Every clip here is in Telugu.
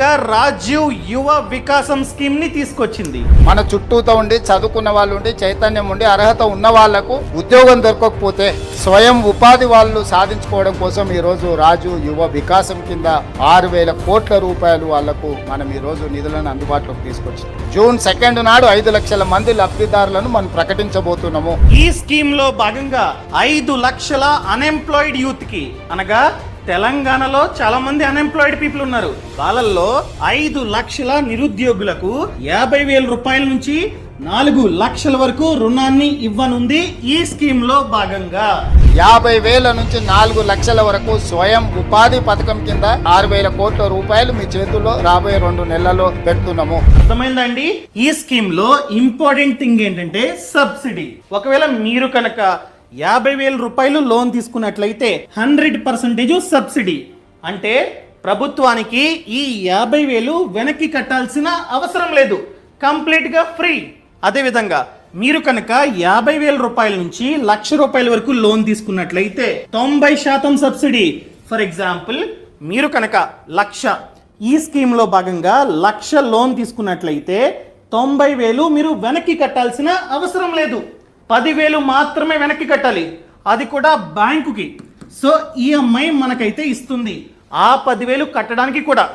భాగంగా రాజీవ్ యువ వికాసం స్కీమ్ని తీసుకొచ్చింది. మన చుట్టూతో ఉండి చదువుకున్న వాళ్ళు ఉండి చైతన్యం ఉండి అర్హత ఉన్న వాళ్ళకు ఉద్యోగం దొరకకపోతే స్వయం ఉపాధి వాళ్ళు సాధించుకోవడం కోసం ఈ రోజు రాజు యువ వికాసం కింద ఆరు వేల కోట్ల రూపాయలు వాళ్ళకు మనం ఈ రోజు నిధులను అందుబాటులోకి తీసుకొచ్చాం. జూన్ సెకండ్ నాడు ఐదు లక్షల మంది లబ్ధిదారులను మనం ప్రకటించబోతున్నాము. ఈ స్కీమ్లో భాగంగా ఐదు లక్షల అన్ఎంప్లాయిడ్ యూత్కి అనగా తెలంగాణలో చాలా మంది అన్ఎంప్లాయిడ్ పీపుల్ ఉన్నారు. వాళ్ళల్లో ఐదు లక్షల నిరుద్యోగులకు యాభై వేల రూపాయల నుంచి నాలుగు లక్షల వరకు రుణాన్ని ఇవ్వనుంది ఈ స్కీమ్లో భాగంగా. యాభై వేల నుంచి నాలుగు లక్షల వరకు స్వయం ఉపాధి పథకం కింద ఆరు వేల కోట్ల రూపాయలు మీ చేతుల్లో రాబోయే రెండు నెలల్లో పెడుతున్నాము. అర్థమైందండి ఈ స్కీమ్లో ఇంపార్టెంట్ థింగ్ ఏంటంటే సబ్సిడీ. ఒకవేళ మీరు కనుక యాభై వేల రూపాయలు లోన్ తీసుకున్నట్లయితే హండ్రెడ్ పర్సెంటేజ్ సబ్సిడీ. అంటే ప్రభుత్వానికి ఈ యాభై వేలు వెనక్కి కట్టాల్సిన అవసరం లేదు. కంప్లీట్గా ఫ్రీ. అదేవిధంగా మీరు కనుక యాభై వేల రూపాయల నుంచి లక్ష రూపాయల వరకు లోన్ తీసుకున్నట్లయితే తొంభై శాతం సబ్సిడీ. ఫర్ ఎగ్జాంపుల్ మీరు కనుక లక్ష ఈ స్కీమ్లో భాగంగా లక్ష లోన్ తీసుకున్నట్లయితే తొంభై వేలు మీరు వెనక్కి కట్టాల్సిన అవసరం లేదు. పదివేలు మాత్రమే వెనక్కి కట్టాలి. అది కూడా బ్యాంకుకి. సో ఈఎంఐ మనకైతే ఇస్తుంది. ఆ పదివేలు కట్టడానికి కూడా.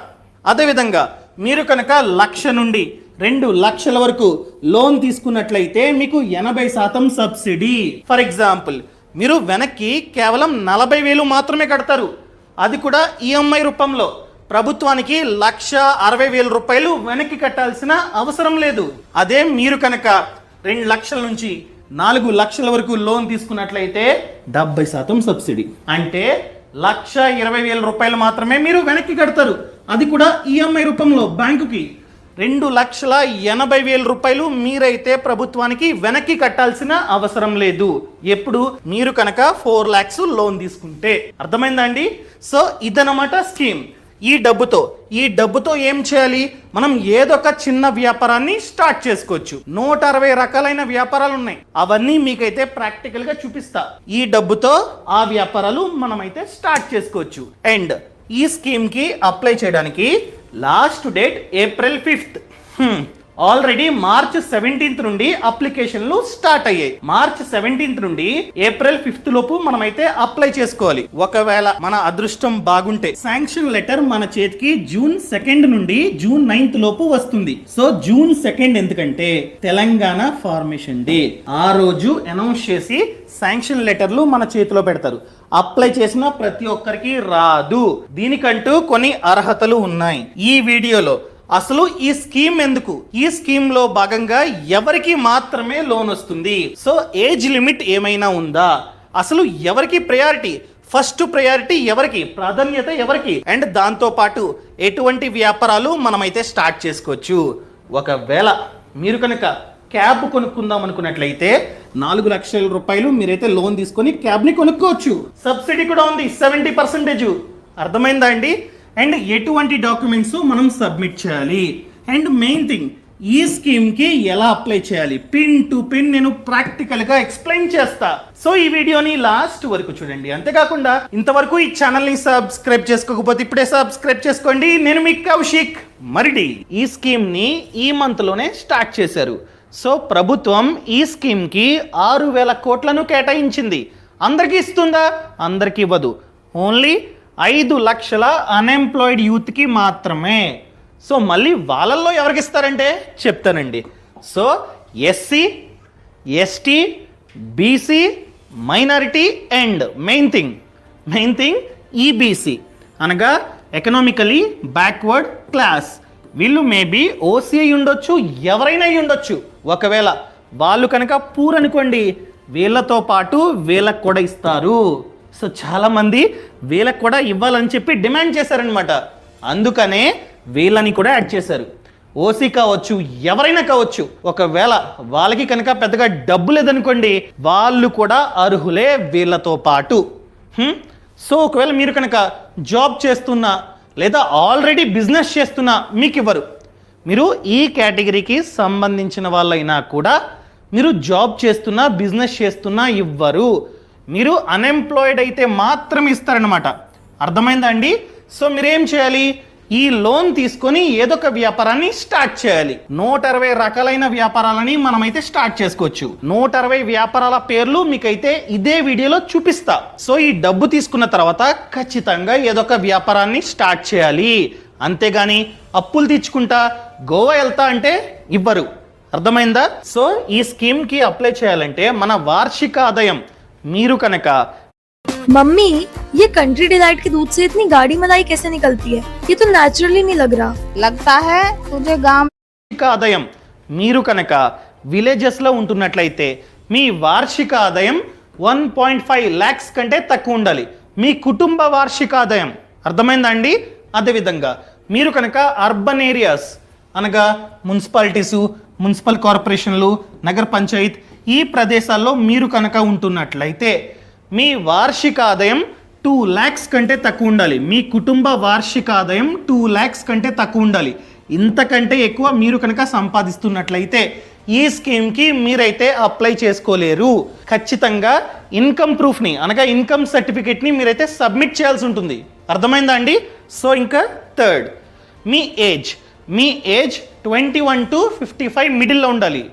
అదేవిధంగా మీరు కనుక లక్ష నుండి రెండు లక్షల వరకు లోన్ తీసుకున్నట్లయితే మీకు ఎనభై శాతం సబ్సిడీ. ఫర్ ఎగ్జాంపుల్ మీరు వెనక్కి కేవలం నలభై వేలు మాత్రమే కడతారు. అది కూడా ఈఎంఐ రూపంలో. ప్రభుత్వానికి లక్ష అరవై వేల రూపాయలు వెనక్కి కట్టాల్సిన అవసరం లేదు. అదే మీరు కనుక రెండు లక్షల నుంచి నాలుగు లక్షల వరకు లోన్ తీసుకున్నట్లయితే డెబ్బై శాతం సబ్సిడీ. అంటే లక్ష ఇరవై వేల రూపాయలు మాత్రమే మీరు వెనక్కి కడతారు. అది కూడా ఈఎంఐ రూపంలో బ్యాంకుకి. రెండు లక్షల ఎనభై వేల రూపాయలు మీరైతే ప్రభుత్వానికి వెనక్కి కట్టాల్సిన అవసరం లేదు. ఎప్పుడు? మీరు కనుక ఫోర్ ల్యాక్స్ లోన్ తీసుకుంటే. అర్థమైందా అండి? సో ఇదనమాట స్కీమ్. ఈ డబ్బుతో ఈ డబ్బుతో ఏం చేయాలి? మనం ఏదొక చిన్న వ్యాపారాన్ని స్టార్ట్ చేసుకోవచ్చు. నూట అరవై రకాలైన వ్యాపారాలు ఉన్నాయి అవన్నీ మీకైతే ప్రాక్టికల్గా చూపిస్తా. ఈ డబ్బుతో ఆ వ్యాపారాలు మనమైతే స్టార్ట్ చేసుకోవచ్చు. అండ్ ఈ స్కీమ్కి అప్లై చేయడానికి last date April fifth. Already March seventeenth నుండి అప్లికేషన్లు స్టార్ట్ అయ్యాయి. మార్చ్ సెవెంటీన్త్ నుండి ఏప్రిల్ ఫిఫ్త్ లోపు మనమైతే అప్లై చేసుకోవాలి. ఒకవేళ మన అదృష్టం బాగుంటే శాంక్షన్ లెటర్ మన చేతికి జూన్ సెకండ్ నుండి జూన్ నైన్త్ లోపు వస్తుంది. సో జూన్ సెకండ్ ఎందుకంటే తెలంగాణ ఫార్మేషన్ డే ఆ రోజు అనౌన్స్ చేసి శాంక్షన్ లెటర్లు మన చేతిలో పెడతారు. అప్లై చేసిన ప్రతి ఒక్కరికి రాదు. దీనికంటూ కొన్ని అర్హతలు ఉన్నాయి. ఈ వీడియోలో అసలు ఈ స్కీమ్ ఎందుకు? ఈ స్కీమ్లో భాగంగా ఎవరికి మాత్రమే లోన్ వస్తుంది? సో ఏజ్ లిమిట్ ఏమైనా ఉందా? అసలు ఎవరికి ప్రయారిటీ? ఫస్ట్ ప్రయారిటీ ఎవరికి? ప్రాధాన్యత ఎవరికి? అండ్ దాంతో పాటు ఎటువంటి వ్యాపారాలు మనమైతే స్టార్ట్ చేసుకోవచ్చు? ఒకవేళ మీరు కనుక క్యాబ్ కొనుక్కుందాం అనుకున్నట్లయితే నాలుగు లక్షల రూపాయలు మీరైతే లోన్ తీసుకొని క్యాబ్ని కొనుక్కోవచ్చు. సబ్సిడీ కూడా ఉంది సెవెంటీ పర్సెంటేజ్. అర్థమైందా అండి? అండ్ ఎటువంటి డాక్యుమెంట్స్ మనం సబ్మిట్ చేయాలి? అండ్ మెయిన్ థింగ్ ఈ స్కీమ్కి ఎలా అప్లై చేయాలి? పిన్ టు పిన్ నేను ప్రాక్టికల్గా ఎక్స్ప్లెయిన్ చేస్తా. సో ఈ వీడియోని లాస్ట్ వరకు చూడండి. అంతేకాకుండా ఇంతవరకు ఈ ఛానల్ని సబ్స్క్రైబ్ చేసుకోకపోతే ఇప్పుడే సబ్స్క్రైబ్ చేసుకోండి. నేను మీ కౌశిక్ మరిడి. ఈ స్కీమ్ని ఈ మంత్లోనే స్టార్ట్ చేశారు. సో ప్రభుత్వం ఈ స్కీమ్కి ఆరు వేల కోట్లను కేటాయించింది. అందరికీ ఇస్తుందా? అందరికీ ఇవ్వదు. ఓన్లీ ఐదు లక్షల అన్ఎంప్లాయిడ్ యూత్కి మాత్రమే. సో మళ్ళీ వాళ్ళల్లో ఎవరికి ఇస్తారంటే? చెప్తానండి. So SC ST BC minority and main thing main thing EBC అనగా ఎకనామికలీ బ్యాక్వర్డ్ క్లాస్ వీళ్ళు మేబీ ఓసీ అయి ఉండొచ్చు ఎవరైనా అయి ఉండొచ్చు. ఒకవేళ వాళ్ళు కనుక పూర్ అనుకోండి వీళ్ళతో పాటు వీళ్ళకు కూడా ఇస్తారు. సో చాలామంది వీళ్ళకి కూడా ఇవ్వాలని చెప్పి డిమాండ్ చేశారనమాట అందుకనే వీళ్ళని కూడా యాడ్ చేశారు. ఓసీ కావచ్చు ఎవరైనా కావచ్చు ఒకవేళ వాళ్ళకి కనుక పెద్దగా డబ్బు లేదనుకోండి వాళ్ళు కూడా అర్హులే వీళ్ళతో పాటు. సో ఒకవేళ మీరు కనుక జాబ్ చేస్తున్నా లేదా ఆల్రెడీ బిజినెస్ చేస్తున్నా మీకు ఇవ్వరు మీరు ఈ కేటగిరీకి సంబంధించిన వాళ్ళైనా కూడా మీరు జాబ్ చేస్తున్నా బిజినెస్ చేస్తున్నా ఇవ్వరు. మీరు అన్ఎంప్లాయిడ్ అయితే మాత్రం ఇస్తారనమాట అర్థమైందా అండి? సో మీరేం చేయాలి? ఈ లోన్ తీసుకొని ఏదో ఒక వ్యాపారాన్ని స్టార్ట్ చేయాలి. నూట అరవై రకాలైన వ్యాపారాలని మనమైతే స్టార్ట్ చేసుకోవచ్చు. నూట అరవై వ్యాపారాల పేర్లు మీకైతే ఇదే వీడియోలో చూపిస్తా. సో ఈ డబ్బు తీసుకున్న తర్వాత ఖచ్చితంగా ఏదో ఒక వ్యాపారాన్ని స్టార్ట్ చేయాలి. అంతేగాని అప్పులు తెచ్చుకుంటా గోవా వెళ్తా అంటే ఇవ్వరు. అర్థమైందా? సో ఈ స్కీమ్కి అప్లై చేయాలంటే మన వార్షిక ఆదాయం మీరు కనుక मम्मी ये कंट्री डिलाइट के दूध से इतनी गाढ़ी मलाई कैसे निकलती है ये तो नेचुरली नहीं लग रहा लगता है तुझे गांव వార్షిక ఆదాయం మీరు కనుక విలేజెస్లో ఉంటున్నట్లయితే మీ వార్షిక ఆదాయం వన్ పాయింట్ ఫైవ్ ల్యాక్స్ కంటే తక్కువ ఉండాలి మీ కుటుంబ వార్షిక ఆదాయం అర్థమైందా అండి అదేవిధంగా మీరు కనుక అర్బన్ ఏరియాస్ అనగా మున్సిపాలిటీసు మున్సిపల్ కార్పొరేషన్లు నగర పంచాయత్ ఈ ప్రదేశాల్లో మీరు కనుక ఉంటున్నట్లయితే మీ వార్షిక ఆదాయం టూ ల్యాక్స్ కంటే తక్కువ ఉండాలి. మీ కుటుంబ వార్షిక ఆదాయం టూ ల్యాక్స్ కంటే తక్కువ ఉండాలి. ఇంతకంటే ఎక్కువ మీరు కనుక సంపాదిస్తున్నట్లయితే ఈ స్కీమ్కి మీరైతే అప్లై చేసుకోలేరు. ఖచ్చితంగా ఇన్కమ్ ప్రూఫ్ని అనగా ఇన్కమ్ సర్టిఫికేట్ని మీరైతే సబ్మిట్ చేయాల్సి ఉంటుంది. అర్థమైందా అండి? సో ఇంకా థర్డ్ మీ age me age twenty one to fifty five మిడిల్లో ఉండాలి.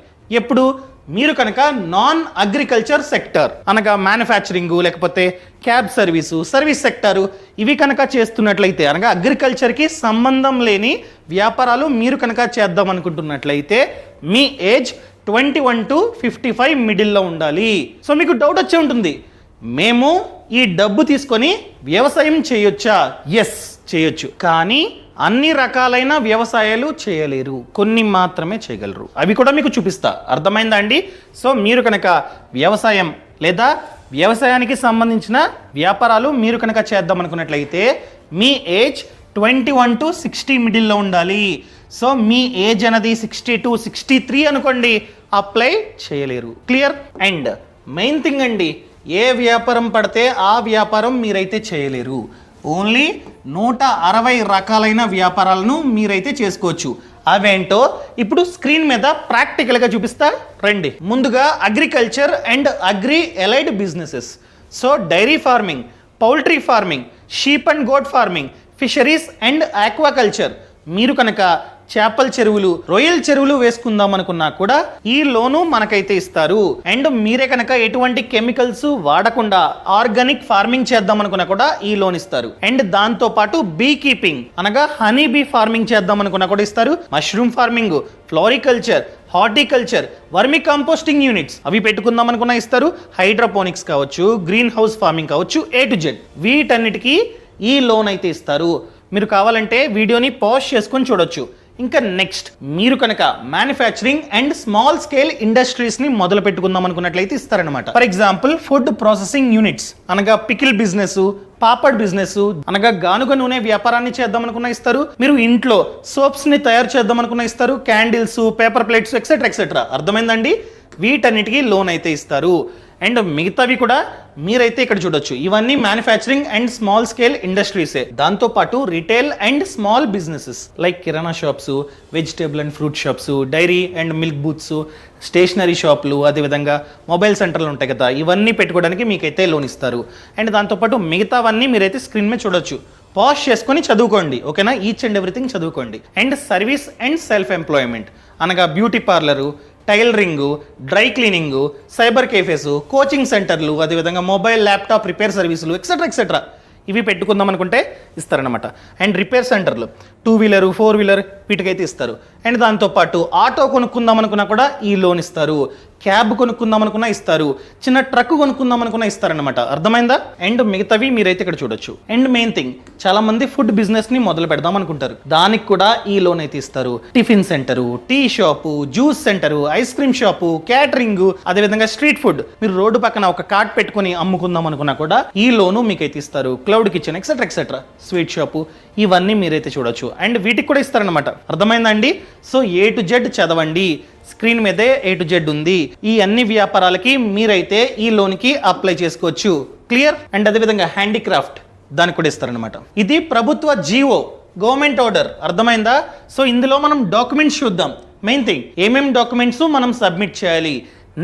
ఎప్పుడు? మీరు కనుక నాన్ అగ్రికల్చర్ సెక్టర్ అనగా మ్యానుఫ్యాక్చరింగ్ లేకపోతే క్యాబ్ సర్వీసు సర్వీస్ సెక్టారు ఇవి కనుక చేస్తున్నట్లయితే అనగా అగ్రికల్చర్కి సంబంధం లేని వ్యాపారాలు మీరు కనుక చేద్దాం అనుకుంటున్నట్లయితే మీ age twenty one to fifty five మిడిల్లో ఉండాలి. సో మీకు డౌట్ వచ్చే ఉంటుంది. మేము ఈ డబ్బు తీసుకొని వ్యవసాయం చేయొచ్చా? ఎస్ చేయొచ్చు. కానీ అన్ని రకాలైన వ్యవసాయాలు చేయలేరు. కొన్ని మాత్రమే చేయగలరు. అవి కూడా మీకు చూపిస్తా. అర్థమైందా అండి? సో మీరు కనుక వ్యవసాయం లేదా వ్యవసాయానికి సంబంధించిన వ్యాపారాలు మీరు కనుక చేద్దాం అనుకున్నట్లయితే మీ age twenty one to sixty మిడిల్లో ఉండాలి. సో మీ ఏజ్ అనేది సిక్స్టీ టు సిక్స్టీ త్రీ అనుకోండి అప్లై చేయలేరు. క్లియర్? అండ్ మెయిన్ థింగ్ అండి ఏ వ్యాపారం పడితే ఆ వ్యాపారం మీరైతే చేయలేరు. ఓన్లీ నూట అరవై రకాలైన వ్యాపారాలను మీరైతే చేసుకోవచ్చు. అవేంటో ఇప్పుడు స్క్రీన్ మీద ప్రాక్టికల్గా చూపిస్తా. రండి. ముందుగా agriculture and agri allied businesses so dairy farming poultry farming sheep and goat farming fisheries and aquaculture మీరు కనుక చేపల చెరువులు రొయ్యల చెరువులు వేసుకుందాం అనుకున్నా కూడా ఈ లోను మనకైతే ఇస్తారు. అండ్ మీరే కనుక ఎటువంటి కెమికల్స్ వాడకుండా ఆర్గానిక్ ఫార్మింగ్ చేద్దాం అనుకున్నా కూడా ఈ లోన్ ఇస్తారు. అండ్ దాంతో పాటు బీ కీపింగ్ అనగా హనీ బీ ఫార్మింగ్ చేద్దాం అనుకున్నా కూడా ఇస్తారు. Mushroom farming floriculture horticulture vermicomposting units అవి పెట్టుకుందాం అనుకున్నా ఇస్తారు. హైడ్రోపోనిక్స్ కావచ్చు గ్రీన్ హౌస్ ఫార్మింగ్ కావచ్చు ఏ టు జెడ్. వీటన్నిటికీ ఈ లోన్ అయితే ఇస్తారు. మీరు కావాలంటే వీడియోని పాజ్ చేసుకొని చూడొచ్చు. ఇంకా నెక్స్ట్ మీరు కనుక మ్యానుఫ్యాక్చరింగ్ అండ్ స్మాల్ స్కేల్ ఇండస్ట్రీస్ని మొదలు పెట్టుకుందాం అనుకున్నట్లయితే ఇస్తారనమాట for example food processing units అనగా పికిల్ బిజినెస్ పాపడ్ బిజినెస్ అనగా గానుగ నూనె వ్యాపారాన్ని చేద్దాం అనుకున్న ఇస్తారు. మీరు ఇంట్లో సోప్స్ని తయారు చేద్దాం అనుకున్న ఇస్తారు. Candles paper plates etcetera etcetera అర్థమైందండి? వీటన్నిటికీ లోన్ అయితే ఇస్తారు. అండ్ మిగతావి కూడా మీరైతే ఇక్కడ చూడొచ్చు. ఇవన్నీ మ్యానుఫ్యాక్చరింగ్ అండ్ స్మాల్ స్కేల్ ఇండస్ట్రీసే దాంతో పాటు retail and small businesses like kirana shops vegetable and fruit shops dairy and milk booths stationery షాపులు అదేవిధంగా మొబైల్ సెంటర్లు ఉంటాయి కదా. ఇవన్నీ పెట్టుకోవడానికి మీకైతే లోన్ ఇస్తారు. అండ్ దాంతోపాటు మిగతావన్నీ మీరైతే స్క్రీన్ మీద చూడొచ్చు. పాజ్ చేసుకొని చదువుకోండి ఓకేనా? ఈచ్ అండ్ ఎవ్రీథింగ్ చదువుకోండి. And service and self employment అనగా beauty parlour tailoring dry cleaning cyber cafes coaching సెంటర్లు అదేవిధంగా మొబైల్ ల్యాప్టాప్ రిపేర్ సర్వీసులు ఎక్సెట్రా ఎక్సెట్రా ఇవి పెట్టుకుందాం అనుకుంటే ఇస్తారనమాట అండ్ రిపేర్ సెంటర్లు టూ వీలర్ ఫోర్ వీలర్ వీటికైతే ఇస్తారు. అండ్ దాంతోపాటు ఆటో కొనుక్కుందాం అనుకున్నా కూడా ఈ లోన్ ఇస్తారు. క్యాబ్ కొనుక్కుందాం అనుకున్నా ఇస్తారు. చిన్న ట్రక్ కొనుక్కుందాం అనుకున్నా ఇస్తారనమాట అర్థమైందా? అండ్ మిగతావి మీరైతే ఇక్కడ చూడొచ్చు. అండ్ మెయిన్ థింగ్ చాలా మంది ఫుడ్ బిజినెస్ని మొదలు పెడదాం అనుకుంటారు. దానికి కూడా ఈ లోన్ అయితే ఇస్తారు. Tiffin centre tea shop juice centre ice cream shop catering అదేవిధంగా స్ట్రీట్ ఫుడ్. మీరు రోడ్డు పక్కన ఒక కార్ట్ పెట్టుకొని అమ్ముకుందాం అనుకున్నా కూడా ఈ లోను మీకైతే ఇస్తారు. Cloud kitchen etcetera etcetera sweet shop ఇవన్నీ మీరైతే చూడొచ్చు. అండ్ వీటికి కూడా ఇస్తారనమాట అర్థమైందండి సో ఏ టు జెడ్ చదవండి. స్క్రీన్ మీదే ఏ టు జెడ్ ఉంది. ఈ అన్ని వ్యాపారాలకి మీరైతే ఈ లోన్కి అప్లై చేసుకోవచ్చు. క్లియర్ అండ్ అదేవిధంగా హ్యాండీక్రాఫ్ట్ దానికి కూడా ఇస్తారనమాట ఇది ప్రభుత్వ జీవో గవర్నమెంట్ ఆర్డర్ అర్థమైందా? సో ఇందులో మనం డాక్యుమెంట్స్ చూద్దాం. మెయిన్ థింగ్ ఏమేమి డాక్యుమెంట్స్ మనం సబ్మిట్ చేయాలి?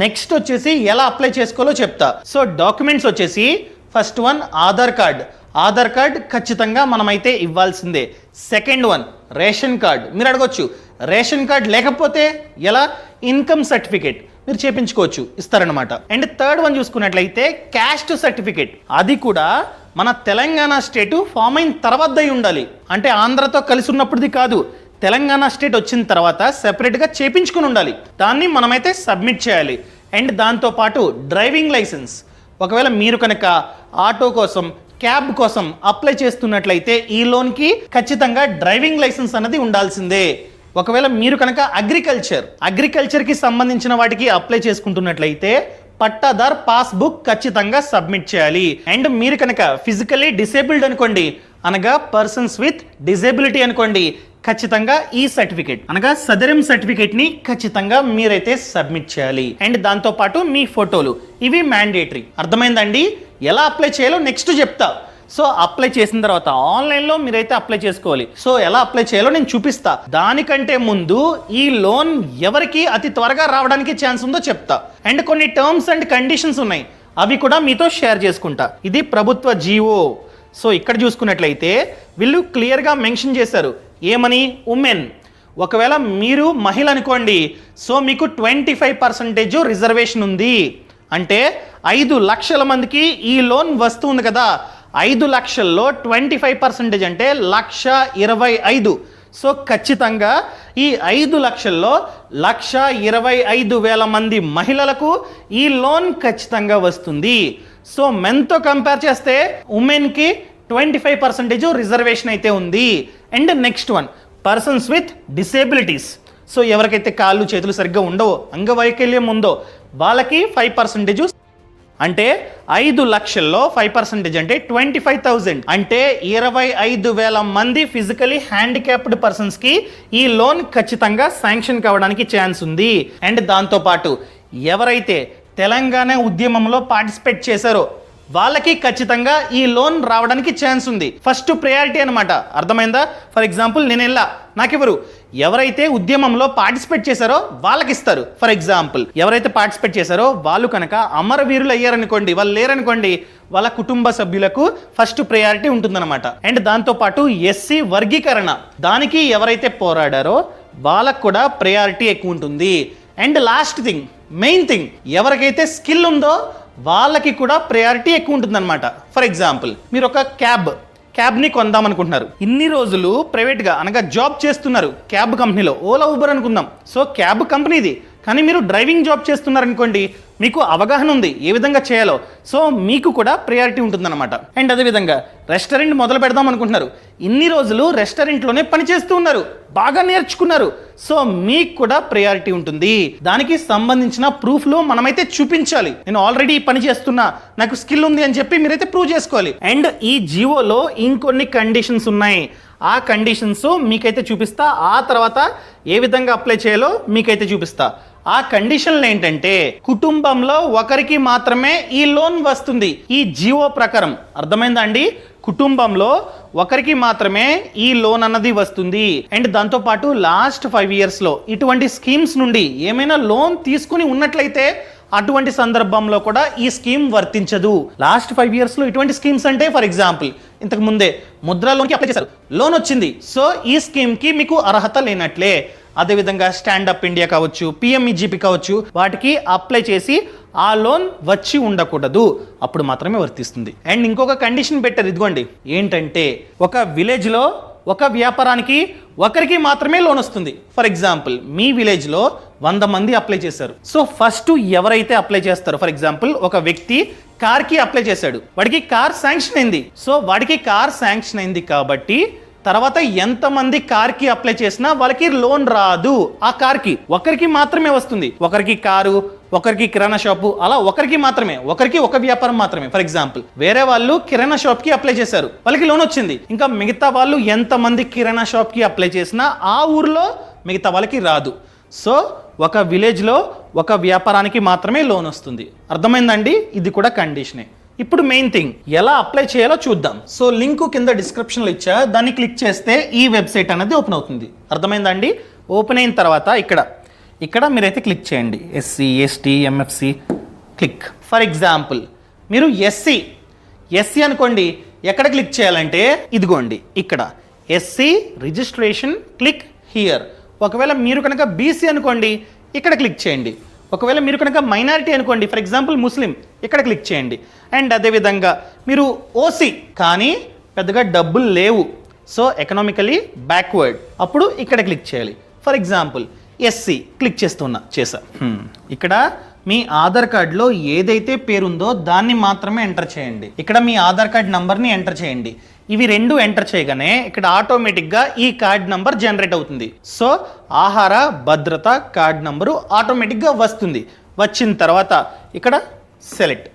నెక్స్ట్ వచ్చేసి ఎలా అప్లై చేసుకోవాలో చెప్తా. సో డాక్యుమెంట్స్ వచ్చేసి first one Aadhaar card Aadhaar card ఖచ్చితంగా మనమైతే ఇవ్వాల్సిందే. సెకండ్ వన్ రేషన్ కార్డ్ మీరు అడగొచ్చు. రేషన్ కార్డ్ లేకపోతే ఎలా? Income certificate. మీరు చేపించుకోవచ్చు. ఇస్తారనమాట అండ్ థర్డ్ వన్ చూసుకున్నట్లయితే క్యాస్ట్ సర్టిఫికేట్. అది కూడా మన తెలంగాణ స్టేట్ ఫామ్ అయిన తర్వాత అయి ఉండాలి. అంటే ఆంధ్రతో కలిసి ఉన్నప్పుడుది కాదు. తెలంగాణ స్టేట్ వచ్చిన తర్వాత సెపరేట్గా చేపించుకుని ఉండాలి. దాన్ని మనమైతే సబ్మిట్ చేయాలి. అండ్ దాంతోపాటు డ్రైవింగ్ లైసెన్స్. ఒకవేళ మీరు కనుక ఆటో కోసం క్యాబ్ కోసం అప్లై చేస్తున్నట్లయితే ఈ లోన్కి ఖచ్చితంగా డ్రైవింగ్ లైసెన్స్ అనేది ఉండాల్సిందే. ఒకవేళ మీరు కనుక అగ్రికల్చర్ అగ్రికల్చర్కి సంబంధించిన వాటికి అప్లై చేసుకుంటున్నట్లయితే పట్టాదార్ పాస్బుక్ ఖచ్చితంగా సబ్మిట్ చేయాలి. అండ్ మీరు కనుక ఫిజికల్లీ డిసేబుల్డ్ అనుకోండి అనగా పర్సన్స్ విత్ డిసేబిలిటీ అనుకోండి ఖచ్చితంగా ఈ సర్టిఫికేట్ అనగా సదరం సర్టిఫికేట్ని ఖచ్చితంగా మీరైతే సబ్మిట్ చేయాలి. అండ్ దాంతో పాటు మీ ఫోటోలు ఇవి మ్యాండేటరీ అర్థమైందండి? ఎలా అప్లై చేయాలో నెక్స్ట్ చెప్తా. సో అప్లై చేసిన తర్వాత ఆన్లైన్లో మీరైతే అప్లై చేసుకోవాలి. సో ఎలా అప్లై చేయాలో నేను చూపిస్తా. దానికంటే ముందు ఈ లోన్ ఎవరికి అతి త్వరగా రావడానికి ఛాన్స్ ఉందో చెప్తా. అండ్ కొన్ని టర్మ్స్ అండ్ కండిషన్స్ ఉన్నాయి. అవి కూడా మీతో షేర్ చేసుకుంటా. ఇది ప్రభుత్వ జీవో. సో ఇక్కడ చూసుకున్నట్లయితే వీళ్ళు క్లియర్గా మెన్షన్ చేశారు. ఏమని? ఉమెన్. ఒకవేళ మీరు మహిళ అనుకోండి. సో మీకు ట్వంటీ ఫైవ్ పర్సెంటేజ్ రిజర్వేషన్ ఉంది. అంటే ఐదు లక్షల మందికి ఈ లోన్ వస్తుంది కదా. ఐదు లక్షల్లో ట్వంటీ ఫైవ్ పర్సెంటేజ్ అంటే లక్ష ఇరవై ఐదు. సో ఖచ్చితంగా ఈ ఐదు లక్షల్లో లక్ష ఇరవై ఐదు వేల మంది మహిళలకు ఈ లోన్ ఖచ్చితంగా వస్తుంది. సో మెన్తో కంపేర్ చేస్తే ఉమెన్కి ట్వంటీ ఫైవ్ పర్సెంటేజ్ రిజర్వేషన్ అయితే ఉంది. And next one persons with disabilities so ఎవరికైతే కాళ్ళు చేతులు సరిగ్గా ఉండవో అంగవైకల్యం ఉందో వాళ్ళకి ఫైవ్ పర్సెంటేజ్ అంటే ఐదు లక్షల్లో ఫైవ్ పర్సెంటేజ్ అంటే ట్వంటీ ఫైవ్ థౌజండ్ అంటే ఇరవై ఐదు వేల మంది ఫిజికలీ హ్యాండిక్యాప్డ్ పర్సన్స్కి ఈ లోన్ ఖచ్చితంగా శాంక్షన్ కావడానికి ఛాన్స్ ఉంది. అండ్ దాంతోపాటు ఎవరైతే తెలంగాణ ఉద్యమంలో పార్టిసిపేట్ చేశారో వాళ్ళకి ఖచ్చితంగా ఈ లోన్ రావడానికి ఛాన్స్ ఉంది. ఫస్ట్ ప్రయారిటీ అనమాట అర్థమైందా? ఫర్ ఎగ్జాంపుల్ నేను వెళ్ళా నాకెవరు? ఎవరైతే ఉద్యమంలో పార్టిసిపేట్ చేశారో వాళ్ళకి ఇస్తారు ఫర్ ఎగ్జాంపుల్ ఎవరైతే పార్టిసిపేట్ చేశారో వాళ్ళు కనుక అమరవీరులు అయ్యారనుకోండి వాళ్ళు లేరనుకోండి వాళ్ళ కుటుంబ సభ్యులకు ఫస్ట్ ప్రయారిటీ ఉంటుందన్నమాట. అండ్ దాంతోపాటు ఎస్సీ వర్గీకరణ దానికి ఎవరైతే పోరాడారో వాళ్ళకు కూడా ప్రయారిటీ ఎక్కువ ఉంటుంది. And last thing main thing ఎవరికైతే స్కిల్ ఉందో వాళ్ళకి కూడా ప్రయారిటీ ఎక్కువ ఉంటుందన్నమాట. ఫర్ ఎగ్జాంపుల్ మీరు ఒక క్యాబ్ క్యాబ్ని కొందాం అనుకుంటున్నారు ఇన్ని రోజులు ప్రైవేట్గా అనగా జాబ్ చేస్తున్నారు క్యాబ్ కంపెనీలో. ఓలా ఊబర్ అనుకుందాం. సో క్యాబ్ కంపెనీది. కానీ మీరు డ్రైవింగ్ జాబ్ చేస్తున్నారనుకోండి మీకు అవగాహన ఉంది ఏ విధంగా చేయాలో. సో మీకు కూడా ప్రయారిటీ ఉంటుందన్నమాట. అండ్ అదేవిధంగా రెస్టారెంట్ మొదలు పెడదాం అనుకుంటున్నారు. ఇన్ని రోజులు రెస్టారెంట్లోనే పనిచేస్తూ ఉన్నారు. బాగా నేర్చుకున్నారు. సో మీకు కూడా ప్రయారిటీ ఉంటుంది. దానికి సంబంధించిన ప్రూఫ్లు మనమైతే చూపించాలి. నేను ఆల్రెడీ పని చేస్తున్నా. నాకు స్కిల్ ఉంది అని చెప్పి మీరైతే ప్రూవ్ చేసుకోవాలి. అండ్ ఈ జియోలో ఇంకొన్ని కండిషన్స్ ఉన్నాయి. ఆ కండిషన్స్ మీకైతే చూపిస్తా. ఆ తర్వాత ఏ విధంగా అప్లై చేయాలో మీకైతే చూపిస్తా. ఆ కండిషన్లు ఏంటంటే కుటుంబంలో ఒకరికి మాత్రమే ఈ లోన్ వస్తుంది ఈ జీవో ప్రకారం. అర్థమైందా అండి? కుటుంబంలో ఒకరికి మాత్రమే ఈ లోన్ అన్నది వస్తుంది. అండ్ దాంతోపాటు లాస్ట్ ఫైవ్ ఇయర్స్లో ఇటువంటి స్కీమ్స్ నుండి ఏమైనా లోన్ తీసుకుని ఉన్నట్లయితే అటువంటి సందర్భంలో కూడా ఈ స్కీమ్ వర్తించదు. లాస్ట్ ఫైవ్ ఇయర్స్లో ఇటువంటి స్కీమ్స్ అంటే ఫర్ ఎగ్జాంపుల్ ఇంతకు ముందే ముద్రా లోన్కి అప్లై చేశారు. లోన్ వచ్చింది. సో ఈ స్కీమ్కి మీకు అర్హత లేనట్లే. అదేవిధంగా స్టాండప్ ఇండియా కావచ్చు పిఎంఈజీపీ కావచ్చు వాటికి అప్లై చేసి ఆ లోన్ వచ్చి ఉండకూడదు. అప్పుడు మాత్రమే వర్తిస్తుంది. అండ్ ఇంకొక కండిషన్ పెట్టారు ఇదిగోండి. ఏంటంటే ఒక విలేజ్లో ఒక వ్యాపారానికి ఒకరికి మాత్రమే లోన్ వస్తుంది. ఫర్ ఎగ్జాంపుల్ మీ విలేజ్లో వంద మంది అప్లై చేశారు. సో ఫస్ట్ ఎవరైతే అప్లై చేస్తారో ఫర్ ఎగ్జాంపుల్ ఒక వ్యక్తి కార్కి అప్లై చేశాడు. వాడికి కార్ శాంక్షన్ అయింది. సో వాడికి కార్ శాంక్షన్ అయింది కాబట్టి తర్వాత ఎంతమంది కార్కి అప్లై చేసినా వాళ్ళకి లోన్ రాదు ఆ కార్కి. ఒకరికి మాత్రమే వస్తుంది. ఒకరికి కారు ఒకరికి కిరాణా షాపు అలా ఒకరికి మాత్రమే. ఒకరికి ఒక వ్యాపారం మాత్రమే. ఫర్ ఎగ్జాంపుల్ వేరే వాళ్ళు కిరాణా షాప్కి అప్లై చేశారు. వాళ్ళకి లోన్ వచ్చింది. ఇంకా మిగతా వాళ్ళు ఎంతమంది కిరాణా షాప్కి అప్లై చేసినా ఆ ఊర్లో మిగతా వాళ్ళకి రాదు. సో ఒక విలేజ్లో ఒక వ్యాపారానికి మాత్రమే లోన్ వస్తుంది. అర్థమైందండి? ఇది కూడా కండిషనే ఇప్పుడు మెయిన్ థింగ్ ఎలా అప్లై చేయాలో చూద్దాం. సో లింక్ కింద డిస్క్రిప్షన్లో ఇచ్చా దాన్ని క్లిక్ చేస్తే ఈ వెబ్సైట్ అనేది ఓపెన్ అవుతుంది. అర్థమైందండి ఓపెన్ అయిన తర్వాత ఇక్కడ ఇక్కడ మీరైతే క్లిక్ చేయండి. SC ST MFC click for example మీరు ఎస్సీ ఎస్సీ అనుకోండి ఎక్కడ క్లిక్ చేయాలంటే ఇదిగోండి ఇక్కడ. ఎస్సీ రిజిస్ట్రేషన్ క్లిక్ హియర్ ఒకవేళ మీరు కనుక బీసీ అనుకోండి ఇక్కడ క్లిక్ చేయండి. ఒకవేళ మీరు కనుక మైనారిటీ అనుకోండి ఫర్ ఎగ్జాంపుల్ ముస్లిం ఇక్కడ క్లిక్ చేయండి. అండ్ అదేవిధంగా మీరు ఓసీ కానీ పెద్దగా డబ్బులు లేవు. సో ఎకనామికలీ బ్యాక్వర్డ్ అప్పుడు ఇక్కడ క్లిక్ చేయాలి. ఫర్ ఎగ్జాంపుల్ ఎస్సీ క్లిక్ చేస్తున్నా చేసా hmm. ఇక్కడ మీ ఆధార్ కార్డులో ఏదైతే పేరుందో దాన్ని మాత్రమే ఎంటర్ చేయండి. ఇక్కడ మీ ఆధార్ కార్డ్ నంబర్ని ఎంటర్ చేయండి. ఇవి రెండు ఎంటర్ చేయగానే ఇక్కడ ఆటోమేటిక్గా ఈ కార్డ్ నంబర్ జనరేట్ అవుతుంది. సో ఆహార భద్రత కార్డ్ నంబరు ఆటోమేటిక్గా వస్తుంది. వచ్చిన తర్వాత ఇక్కడ సెలెక్ట్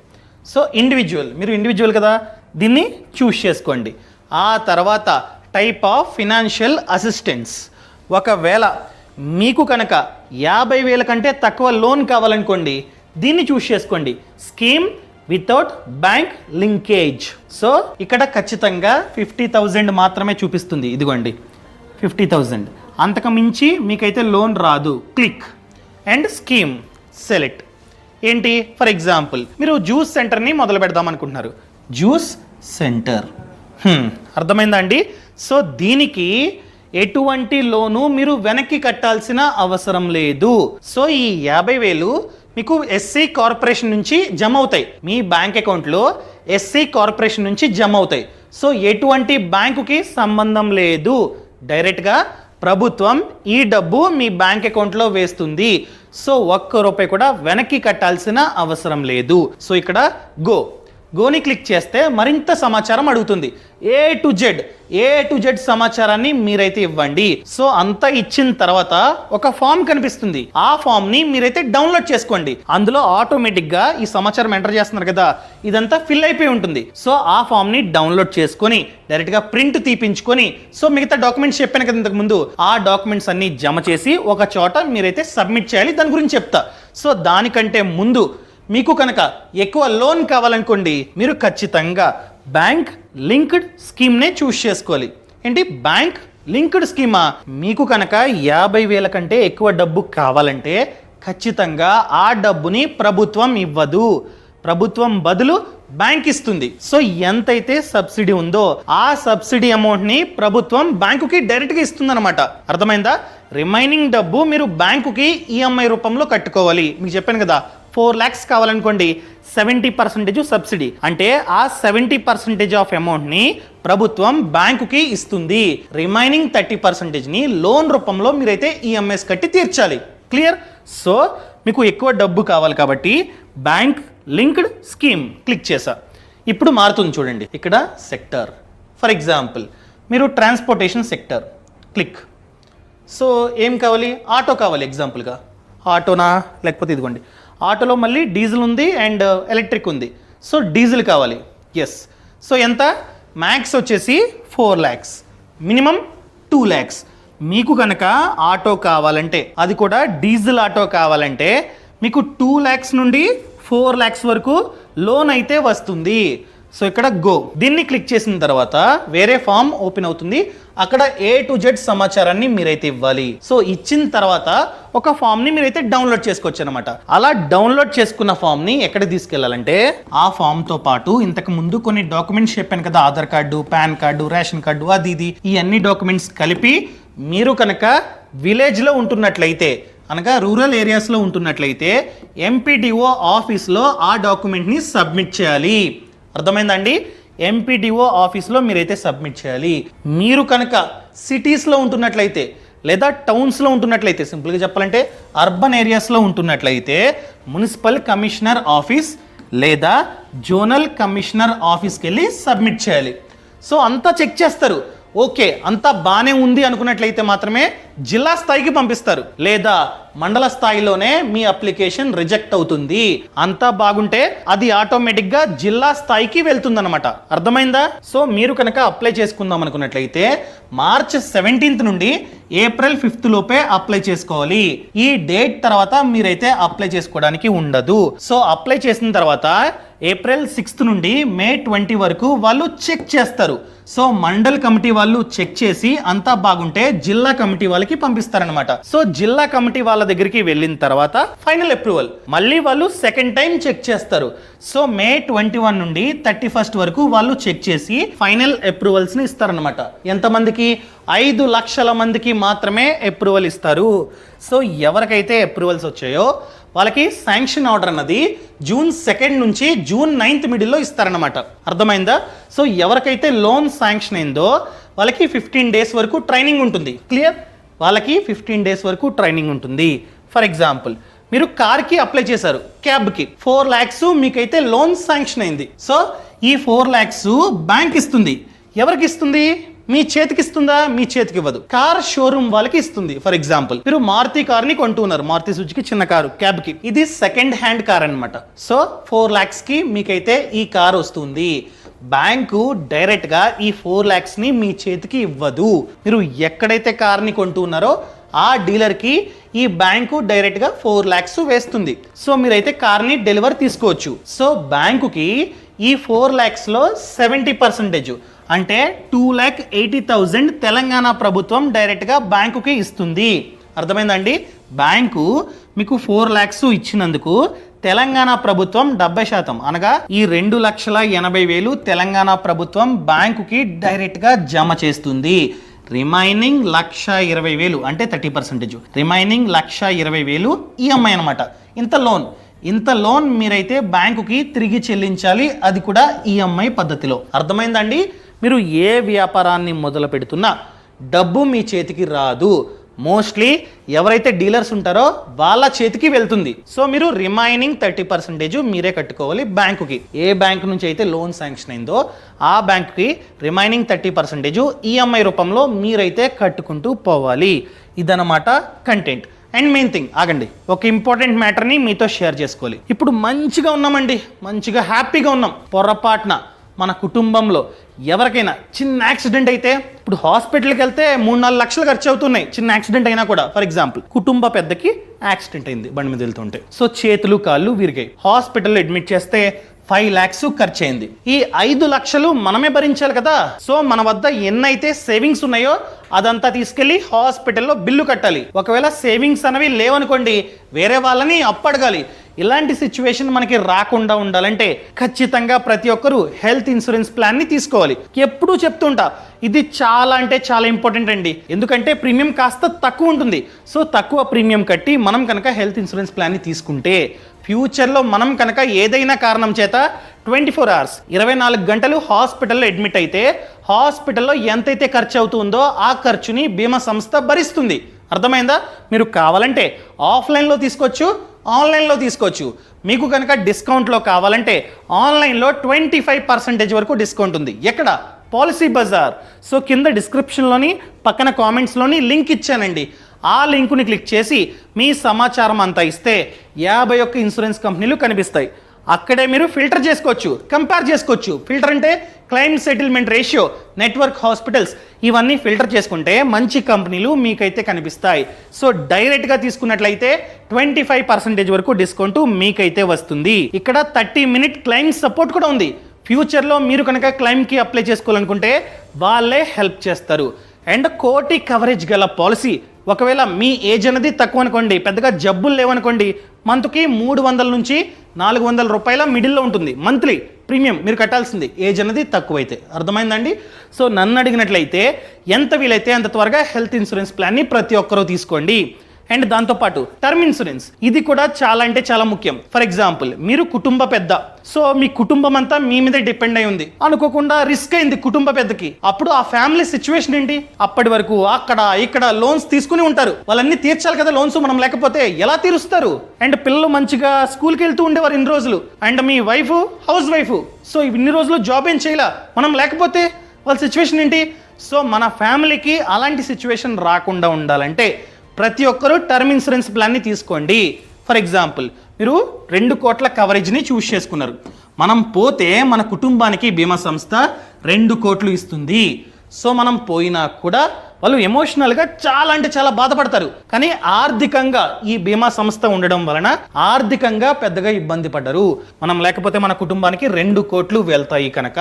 సో ఇండివిజువల్ మీరు ఇండివిజువల్ కదా? దీన్ని చూస్ చేసుకోండి. ఆ తర్వాత టైప్ ఆఫ్ ఫినాన్షియల్ అసిస్టెన్స్ ఒకవేళ మీకు కనుక యాభై వేల కంటే తక్కువ లోన్ కావాలనుకోండి దీన్ని చూస్ చేసుకోండి. Scheme without bank linkage so ఇక్కడ ఖచ్చితంగా ఫిఫ్టీ థౌజండ్ మాత్రమే చూపిస్తుంది. ఇదిగోండి. ఫిఫ్టీ థౌజండ్ అంతకు మించి మీకైతే లోన్ రాదు. క్లిక్ అండ్ స్కీమ్ సెలెక్ట్ ఏంటి? ఫర్ ఎగ్జాంపుల్ మీరు జ్యూస్ సెంటర్ని మొదలు పెడదాం అనుకుంటున్నారు. Juice centre hmm. అర్థమైందా అండి? సో దీనికి ఎటువంటి లోను మీరు వెనక్కి కట్టాల్సిన అవసరం లేదు. సో ఈ యాభై వేలు మీకు ఎస్సీ కార్పొరేషన్ నుంచి జమ అవుతాయి. మీ బ్యాంక్ అకౌంట్లో ఎస్సీ కార్పొరేషన్ నుంచి జమ అవుతాయి. సో ఎటువంటి బ్యాంకుకి సంబంధం లేదు. డైరెక్ట్గా ప్రభుత్వం ఈ డబ్బు మీ బ్యాంక్ అకౌంట్లో వేస్తుంది. సో ఒక్క రూపాయి కూడా వెనక్కి కట్టాల్సిన అవసరం లేదు. సో ఇక్కడ గో గోని క్లిక్ చేస్తే మరింత సమాచారం అడుగుతుంది. A to Z A to Z సమాచారాన్ని మీరైతే ఇవ్వండి. సో అంతా ఇచ్చిన తర్వాత ఒక ఫామ్ కనిపిస్తుంది. ఆ ఫామ్ని మీరైతే డౌన్లోడ్ చేసుకోండి. అందులో ఆటోమేటిక్గా ఈ సమాచారం ఎంటర్ చేస్తున్నారు కదా ఇదంతా ఫిల్ అయిపోయి ఉంటుంది. సో ఆ ఫామ్ని డౌన్లోడ్ చేసుకొని డైరెక్ట్గా ప్రింట్ తీపించుకొని సో మిగతా డాక్యుమెంట్స్ చెప్పాను కదా ఇంతకు ముందు ఆ డాక్యుమెంట్స్ అన్ని జమ చేసి ఒక చోట మీరైతే సబ్మిట్ చేయాలి. దాని గురించి చెప్తా. సో దానికంటే ముందు మీకు కనుక ఎక్కువ లోన్ కావాలనుకోండి మీరు ఖచ్చితంగా బ్యాంక్ లింక్డ్ స్కీమ్నే చూస్ చేసుకోవాలి. ఏంటి? బ్యాంక్ లింక్డ్ స్కీమా? మీకు కనుక యాభై వేల కంటే ఎక్కువ డబ్బు కావాలంటే ఖచ్చితంగా ఆ డబ్బుని ప్రభుత్వం ఇవ్వదు. ప్రభుత్వం బదులు బ్యాంక్ ఇస్తుంది. సో ఎంతైతే సబ్సిడీ ఉందో ఆ సబ్సిడీ అమౌంట్ని ప్రభుత్వం బ్యాంకుకి డైరెక్ట్గా ఇస్తుందన్నమాట. అర్థమైందా? రిమైనింగ్ డబ్బు మీరు బ్యాంకుకి ఈఎంఐ రూపంలో కట్టుకోవాలి. మీకు చెప్పాను కదా ఫోర్ ల్యాక్స్ కావాలనుకోండి సెవెంటీ పర్సెంటేజ్ సబ్సిడీ. అంటే ఆ సెవెంటీ పర్సెంటేజ్ ఆఫ్ అమౌంట్ని ప్రభుత్వం బ్యాంకుకి ఇస్తుంది. రిమైనింగ్ థర్టీ పర్సెంటేజ్ని లోన్ రూపంలో మీరైతే ఈఎంఎస్ కట్టి తీర్చాలి. క్లియర్? సో మీకు ఎక్కువ డబ్బు కావాలి కాబట్టి బ్యాంక్ లింక్డ్ స్కీమ్ క్లిక్ చేసా ఇప్పుడు మారుతుంది చూడండి. ఇక్కడ సెక్టర్. ఫర్ ఎగ్జాంపుల్ మీరు ట్రాన్స్పోర్టేషన్ సెక్టర్. క్లిక్. సో ఏం కావాలి? ఆటో కావాలి ఎగ్జాంపుల్గా. ఆటోనా? లేకపోతే ఇదిగోండి. ఆటోలో మళ్ళీ డీజిల్ ఉంది అండ్ ఎలక్ట్రిక్ ఉంది. సో డీజిల్ కావాలి. ఎస్ సో ఎంత? మ్యాక్స్ వచ్చేసి four lakhs minimum two lakhs మీకు కనుక ఆటో కావాలంటే అది కూడా డీజిల్ ఆటో కావాలంటే మీకు టూ ల్యాక్స్ నుండి ఫోర్ ల్యాక్స్ వరకు లోన్ అయితే వస్తుంది. సో ఇక్కడ గో దీన్ని క్లిక్ చేసిన తర్వాత వేరే ఫామ్ ఓపెన్ అవుతుంది. అక్కడ ఏ టు జెడ్ సమాచారాన్ని మీరైతే ఇవ్వాలి. సో ఇచ్చిన తర్వాత ఒక ఫామ్ని మీరైతే డౌన్లోడ్ చేసుకోవచ్చు అనమాట అలా డౌన్లోడ్ చేసుకున్న ఫామ్ని ఎక్కడ తీసుకెళ్ళాలంటే ఆ ఫామ్తో పాటు ఇంతకు ముందు కొన్ని డాక్యుమెంట్స్ చెప్పాను కదా Aadhaar card PAN card ration card అది ఇది ఈ అన్ని డాక్యుమెంట్స్ కలిపి మీరు కనుక విలేజ్లో ఉంటున్నట్లయితే అనగా రూరల్ ఏరియాస్లో ఉంటున్నట్లయితే ఎంపీడీఓ ఆఫీస్లో ఆ డాక్యుమెంట్ని సబ్మిట్ చేయాలి. అర్థమైందండి? ఎంపీడీఓ ఆఫీస్లో మీరైతే సబ్మిట్ చేయాలి. మీరు కనుక సిటీస్లో ఉంటున్నట్లయితే లేదా టౌన్స్లో ఉంటున్నట్లయితే సింపుల్గా చెప్పాలంటే అర్బన్ ఏరియాస్లో ఉంటున్నట్లయితే మున్సిపల్ కమిషనర్ ఆఫీస్ లేదా జోనల్ కమిషనర్ ఆఫీస్కి వెళ్ళి సబ్మిట్ చేయాలి. సో అంతా చెక్ చేస్తారు. ఓకే అంతా బాగానే ఉంది అనుకున్నట్లయితే మాత్రమే జిల్లా స్థాయికి పంపిస్తారు లేదా మండల స్థాయిలోనే మీ అప్లికేషన్ రిజెక్ట్ అవుతుంది. అంతా బాగుంటే అది ఆటోమేటిక్గా జిల్లా స్థాయికి వెళ్తుందన్నమాట. అర్థమైందా? సో మీరు కనుక అప్లై చేసుకుందాం అనుకున్నట్లయితే మార్చ్ సెవెంటీన్త్ నుండి ఏప్రిల్ ఫిఫ్త్ లోపే అప్లై చేసుకోవాలి. ఈ డేట్ తర్వాత మీరైతే అప్లై చేసుకోవడానికి ఉండదు. సో అప్లై చేసిన తర్వాత ఏప్రిల్ సిక్స్త్ నుండి మే ట్వంటీ వరకు వాళ్ళు చెక్ చేస్తారు. సో మండల్ కమిటీ వాళ్ళు చెక్ చేసి అంతా బాగుంటే జిల్లా కమిటీ వాళ్ళు వాళ్ళకి పంపిస్తారనమాట సో జిల్లా కమిటీ వాళ్ళ దగ్గరికి వెళ్ళిన తర్వాత ఫైనల్ అప్రూవల్. మళ్ళీ వాళ్ళు సెకండ్ టైం చెక్ చేస్తారు. సో మే ట్వంటీ వన్ నుండి థర్టీ ఫస్ట్ వరకు వాళ్ళు చెక్ చేసి ఫైనల్ అప్రూవల్స్ని ఇస్తారనమాట ఎంతమందికి? ఐదు లక్షల మందికి మాత్రమే అప్రూవల్ ఇస్తారు. సో ఎవరికైతే అప్రూవల్స్ వచ్చాయో వాళ్ళకి శాంక్షన్ ఆర్డర్ అన్నది జూన్ సెకండ్ నుంచి జూన్ నైన్త్ మిడిల్లో ఇస్తారనమాట అర్థమైందా? సో ఎవరికైతే లోన్ శాంక్షన్ అయిందో వాళ్ళకి ఫిఫ్టీన్ డేస్ వరకు ట్రైనింగ్ ఉంటుంది. క్లియర్? వాళ్ళకి ఫిఫ్టీన్ డేస్ వరకు ట్రైనింగ్ ఉంటుంది. ఫర్ ఎగ్జాంపుల్ మీరు కార్కి అప్లై చేశారు క్యాబ్కి ఫోర్ ల్యాక్స్ మీకైతే లోన్ శాంక్షన్ అయింది. సో ఈ ఫోర్ ల్యాక్స్ బ్యాంక్ ఇస్తుంది. ఎవరికి ఇస్తుంది? మీ చేతికి ఇస్తుందా? మీ చేతికి ఇవ్వదు. కార్ షోరూమ్ వాళ్ళకి ఇస్తుంది. ఫర్ ఎగ్జాంపుల్ మీరు మారుతి కార్ని కొంటున్నారు. మారుతి సుజుకి చిన్న కారు క్యాబ్కి. ఇది సెకండ్ హ్యాండ్ కార్ అనమాట సో ఫోర్ ల్యాక్స్కి మీకైతే ఈ కార్ వస్తుంది. బ్యాంకు డైరెక్ట్గా ఈ ఫోర్ ల్యాక్స్ని మీ చేతికి ఇవ్వదు. మీరు ఎక్కడైతే కార్ని కొంటున్నారో ఆ డీలర్కి ఈ బ్యాంకు డైరెక్ట్గా ఫోర్ ల్యాక్స్ వేస్తుంది. సో మీరైతే కార్ని డెలివర్ తీసుకోవచ్చు. సో బ్యాంకుకి ఈ ఫోర్ ల్యాక్స్లో సెవెంటీ పర్సెంటేజ్ అంటే two lakh eighty thousand Telangana ప్రభుత్వం డైరెక్ట్గా బ్యాంకుకి ఇస్తుంది. అర్థమైందండి బ్యాంకు మీకు ఫోర్ ల్యాక్స్ ఇచ్చినందుకు తెలంగాణ ప్రభుత్వం డెబ్బై శాతం. అనగా ఈ రెండు లక్షల ఎనభై వేలు తెలంగాణ ప్రభుత్వం బ్యాంకుకి డైరెక్ట్గా జమ చేస్తుంది. రిమైనింగ్ లక్ష ఇరవై వేలు అంటే థర్టీ పర్సెంటేజ్. రిమైనింగ్ లక్ష ఇరవై వేలు ఈఎంఐ అనమాట ఇంత లోన్. ఇంత లోన్ మీరైతే బ్యాంకుకి తిరిగి చెల్లించాలి. అది కూడా ఈఎంఐ పద్ధతిలో. అర్థమైందండి? మీరు ఏ వ్యాపారాన్ని మొదలు పెడుతున్నా డబ్బు మీ చేతికి రాదు. మోస్ట్లీ ఎవరైతే డీలర్స్ ఉంటారో వాళ్ళ చేతికి వెళ్తుంది. సో మీరు రిమైనింగ్ థర్టీ పర్సెంటేజ్ మీరే కట్టుకోవాలి బ్యాంకుకి. ఏ బ్యాంక్ నుంచి అయితే లోన్ శాంక్షన్ అయిందో ఆ బ్యాంకుకి రిమైనింగ్ థర్టీ పర్సెంటేజ్ ఈఎంఐ రూపంలో మీరైతే కట్టుకుంటూ పోవాలి. ఇదనమాట కంటెంట్ అండ్ మెయిన్ థింగ్ ఆగండి. ఒక ఇంపార్టెంట్ మ్యాటర్ని మీతో షేర్ చేసుకోవాలి. ఇప్పుడు మంచిగా ఉన్నామండి. మంచిగా హ్యాపీగా ఉన్నాం. పొరపాటున. మన కుటుంబంలో ఎవరికైనా చిన్న యాక్సిడెంట్ అయితే ఇప్పుడు హాస్పిటల్కి వెళ్తే మూడు నాలుగు లక్షలు ఖర్చు అవుతున్నాయి చిన్న యాక్సిడెంట్ అయినా కూడా. ఫర్ ఎగ్జాంపుల్ కుటుంబ పెద్దకి యాక్సిడెంట్ అయింది బండి మీద వెళ్తుంటే. సో చేతులు కాళ్ళు విరిగాయి. హాస్పిటల్లో అడ్మిట్ చేస్తే ఫైవ్ ల్యాక్స్ ఖర్చు అయింది. ఈ ఐదు లక్షలు మనమే భరించాలి కదా. సో మన వద్ద ఎన్నైతే సేవింగ్స్ ఉన్నాయో అదంతా తీసుకెళ్ళి హాస్పిటల్లో బిల్లు కట్టాలి. ఒకవేళ సేవింగ్స్ అనేవి లేవనుకోండి వేరే వాళ్ళని అప్పడగాలి. ఇలాంటి సిచ్యువేషన్ మనకి రాకుండా ఉండాలంటే ఖచ్చితంగా ప్రతి ఒక్కరూ హెల్త్ ఇన్సూరెన్స్ ప్లాన్ని తీసుకోవాలి. ఎప్పుడూ చెప్తుంటా ఇది చాలా అంటే చాలా ఇంపార్టెంట్ అండి. ఎందుకంటే ప్రీమియం కాస్త తక్కువ ఉంటుంది. సో తక్కువ ప్రీమియం కట్టి మనం కనుక హెల్త్ ఇన్సూరెన్స్ ప్లాన్ని తీసుకుంటే ఫ్యూచర్లో మనం కనుక ఏదైనా కారణం చేత ట్వంటీ ఫోర్ అవర్స్ ఇరవై నాలుగు గంటలు హాస్పిటల్లో అడ్మిట్ అయితే హాస్పిటల్లో ఎంతైతే ఖర్చు అవుతుందో ఆ ఖర్చుని బీమా సంస్థ భరిస్తుంది. అర్థమైందా? మీరు కావాలంటే ఆఫ్లైన్లో తీసుకోవచ్చు ఆన్లైన్లో తీసుకోవచ్చు. మీకు కనుక డిస్కౌంట్లో కావాలంటే ఆన్లైన్లో ట్వంటీ ఫైవ్ పర్సెంటేజ్ వరకు డిస్కౌంట్ ఉంది. ఎక్కడ? పాలసీ బజార్. సో కింద డిస్క్రిప్షన్లోని పక్కన కామెంట్స్లోని లింక్ ఇచ్చానండి. ఆ లింకుని క్లిక్ చేసి మీ సమాచారం అంతా ఇస్తే యాభై ఒక్క ఇన్సూరెన్స్ కంపెనీలు కనిపిస్తాయి. అక్కడే మీరు ఫిల్టర్ చేసుకోవచ్చు కంపేర్ చేసుకోవచ్చు. ఫిల్టర్ అంటే claim settlement ratio network hospitals ఇవన్నీ ఫిల్టర్ చేసుకుంటే మంచి కంపెనీలు మీకైతే కనిపిస్తాయి. సో డైరెక్ట్గా తీసుకున్నట్లయితే ట్వంటీ ఫైవ్ పర్సెంటేజ్ వరకు డిస్కౌంట్ మీకైతే వస్తుంది. ఇక్కడ థర్టీ మినిట్ క్లైమ్ సపోర్ట్ కూడా ఉంది. ఫ్యూచర్లో మీరు కనుక క్లైమ్కి అప్లై చేసుకోవాలనుకుంటే వాళ్ళే హెల్ప్ చేస్తారు. అండ్ కోటి కవరేజ్ గల పాలసీ. ఒకవేళ మీ ఏజ్ అనేది తక్కువ అనుకోండి పెద్దగా జబ్బులు లేవనుకోండి మంత్కి మూడు వందల నుంచి నాలుగు వందల రూపాయల మిడిల్లో ఉంటుంది. మంత్లీ ప్రీమియం మీరు కట్టాల్సింది. ఏజ్ అనేది తక్కువైతే. అర్థమైందండి? సో నన్ను అడిగినట్లయితే ఎంత వీలైతే అంత త్వరగా హెల్త్ ఇన్సూరెన్స్ ప్లాన్ని ప్రతి ఒక్కరూ తీసుకోండి. అండ్ దాంతోపాటు టర్మ్ ఇన్సూరెన్స్. ఇది కూడా చాలా అంటే చాలా ముఖ్యం. ఫర్ ఎగ్జాంపుల్ మీరు కుటుంబ పెద్ద. సో మీ కుటుంబం అంతా మీ మీద డిపెండ్ అయి ఉంది. అనుకోకుండా రిస్క్ అయింది కుటుంబ పెద్దకి. అప్పుడు ఆ ఫ్యామిలీ సిచ్యువేషన్ ఏంటి? అప్పటి వరకు అక్కడ ఇక్కడ లోన్స్ తీసుకుని ఉంటారు. వాళ్ళన్నీ తీర్చాలి కదా లోన్స్ మనం లేకపోతే ఎలా తీరుస్తారు? అండ్ పిల్లలు మంచిగా స్కూల్కి వెళ్తూ ఉండేవారు ఇన్ని రోజులు. అండ్ మీ వైఫ్ హౌస్ వైఫ్ సో ఇన్ని రోజులు జాబ్ ఏం చేయలే? మనం లేకపోతే వాళ్ళ సిచ్యువేషన్ ఏంటి? సో మన ఫ్యామిలీకి అలాంటి సిచ్యువేషన్ రాకుండా ఉండాలంటే ప్రతి ఒక్కరూ టర్మ్ ఇన్సూరెన్స్ ప్లాన్ని తీసుకోండి. ఫర్ ఎగ్జాంపుల్ మీరు రెండు కోట్ల కవరేజ్ని చూస్ చేసుకున్నారు. మనం పోతే మన కుటుంబానికి బీమా సంస్థ రెండు కోట్లు ఇస్తుంది. సో మనం పోయినా కూడా వాళ్ళు ఎమోషనల్గా చాలా అంటే చాలా బాధపడతారు. కానీ ఆర్థికంగా ఈ బీమా సంస్థ ఉండడం వలన ఆర్థికంగా పెద్దగా ఇబ్బంది పడ్డరు మనం లేకపోతే మన కుటుంబానికి రెండు కోట్లు వెళ్తాయి కనుక.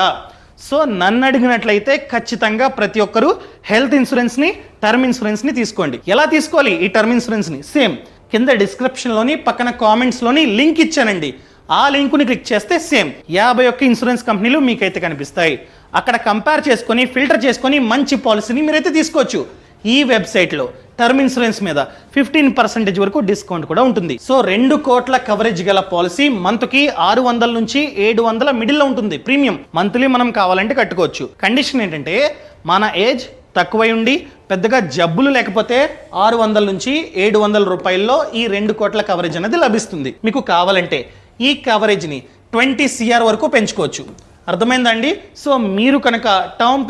సో నన్ను అడిగినట్లయితే ఖచ్చితంగా ప్రతి ఒక్కరూ హెల్త్ ఇన్సూరెన్స్ని టర్మ్ ఇన్సూరెన్స్ని తీసుకోండి. ఎలా తీసుకోవాలి? ఈ టర్మ్ ఇన్సూరెన్స్ని? సేమ్. కింద డిస్క్రిప్షన్లోని పక్కన కామెంట్స్లోని లింక్ ఇచ్చానండి. ఆ లింకుని క్లిక్ చేస్తే సేమ్. యాభై ఒక్క ఇన్సూరెన్స్ కంపెనీలు మీకైతే కనిపిస్తాయి. అక్కడ కంపేర్ చేసుకొని ఫిల్టర్ చేసుకొని మంచి పాలసీని మీరైతే తీసుకోవచ్చు. ఈ వెబ్సైట్లో టర్మ్ ఇన్సూరెన్స్ మీద ఫిఫ్టీన్ పర్సెంటేజ్ వరకు డిస్కౌంట్ కూడా ఉంటుంది. సో రెండు కోట్ల కవరేజ్ గల పాలసీ మంత్కి ఆరు వందల నుంచి ఏడు వందల మిడిల్లో ఉంటుంది. ప్రీమియం మంత్లీ మనం కావాలంటే కట్టుకోవచ్చు. కండిషన్ ఏంటంటే మన ఏజ్ తక్కువై ఉండి పెద్దగా జబ్బులు లేకపోతే ఆరు వందల నుంచి ఏడు వందల రూపాయల్లో ఈ రెండు కోట్ల కవరేజ్ అనేది లభిస్తుంది. మీకు కావాలంటే ఈ కవరేజ్ని ట్వంటీ సిఆర్ వరకు పెంచుకోవచ్చు. అర్థమైందండి సో మీరు కనుక టర్మ్